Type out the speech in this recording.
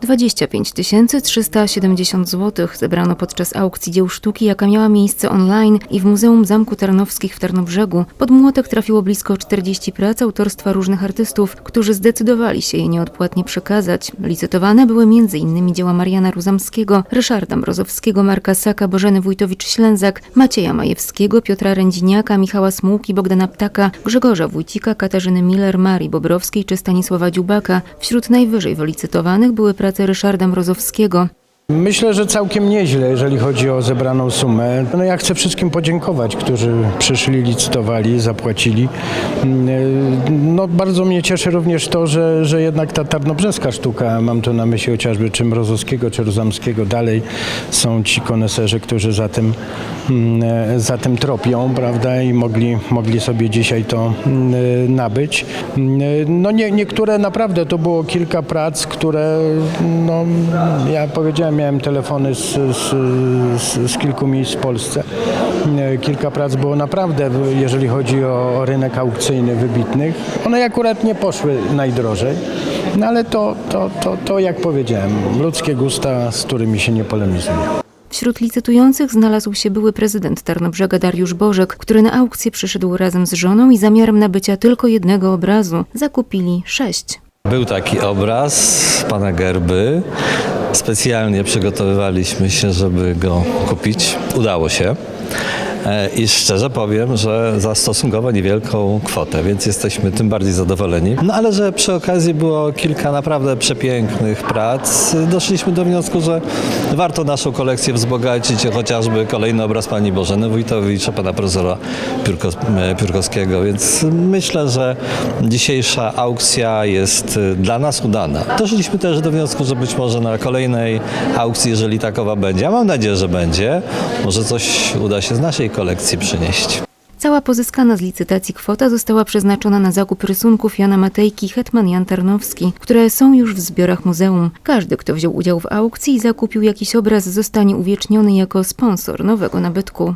25 370 zł zebrano podczas aukcji dzieł sztuki, jaka miała miejsce online i w Muzeum Zamku Tarnowskich w Tarnobrzegu. Pod młotek trafiło blisko 40 prac autorstwa różnych artystów, którzy zdecydowali się je nieodpłatnie przekazać. Licytowane były m.in. dzieła Mariana Ruzamskiego, Ryszarda Mrozowskiego, Marka Saka, Bożeny Wójtowicz-Ślęzak, Macieja Majewskiego, Piotra Rędziniaka, Michała Smułki, Bogdana Ptaka, Grzegorza Wójcika, Katarzyny Miller, Marii Bobrowskiej czy Stanisława Dziubaka. Wśród najwyżej wylicytowanych były prace Ryszarda Mrozowskiego. Myślę, że całkiem nieźle, jeżeli chodzi o zebraną sumę. No ja chcę wszystkim podziękować, którzy przyszli, licytowali, zapłacili. Mm, No bardzo mnie cieszy również to, że, że jednak ta tarnobrzeska sztuka, mam tu na myśli chociażby czy Mrozowskiego, czy Rozamskiego, dalej są ci koneserzy, którzy za tym, mm, za tym tropią, prawda, i mogli, mogli sobie dzisiaj to mm, nabyć. Mm, No nie, niektóre naprawdę, to było kilka prac, które, no ja powiedziałem, miałem telefony z, z, z, z kilku miejsc w Polsce. E, Kilka prac było naprawdę, jeżeli chodzi o, o rynek aukcyjny wybitnych. One akurat nie poszły najdrożej, no ale to, to, to, to jak powiedziałem, ludzkie gusta, z którymi się nie polemizuje. Wśród licytujących znalazł się były prezydent Tarnobrzega Dariusz Bożek, który na aukcję przyszedł razem z żoną i zamiarem nabycia tylko jednego obrazu zakupili sześć. Był taki obraz pana Gerby. Specjalnie przygotowywaliśmy się, żeby go kupić. Udało się. E, I szczerze powiem, że za stosunkowo niewielką kwotę, więc jesteśmy tym bardziej zadowoleni. No ale że przy okazji było kilka naprawdę przepięknych prac, doszliśmy do wniosku, że warto naszą kolekcję wzbogacić chociażby kolejny obraz pani Bożeny Wójtowicza, pana profesora e, Piórkowskiego, więc myślę, że dzisiejsza aukcja jest e, dla nas udana. Doszliśmy też do wniosku, że być może na kolejnej aukcji, jeżeli takowa będzie, a mam nadzieję, że będzie, może coś uda się z naszej kolekcji przynieść. Cała pozyskana z licytacji kwota została przeznaczona na zakup rysunków Jana Matejki Hetman Jan Tarnowski, które są już w zbiorach muzeum. Każdy, kto wziął udział w aukcji i zakupił jakiś obraz, zostanie uwieczniony jako sponsor nowego nabytku.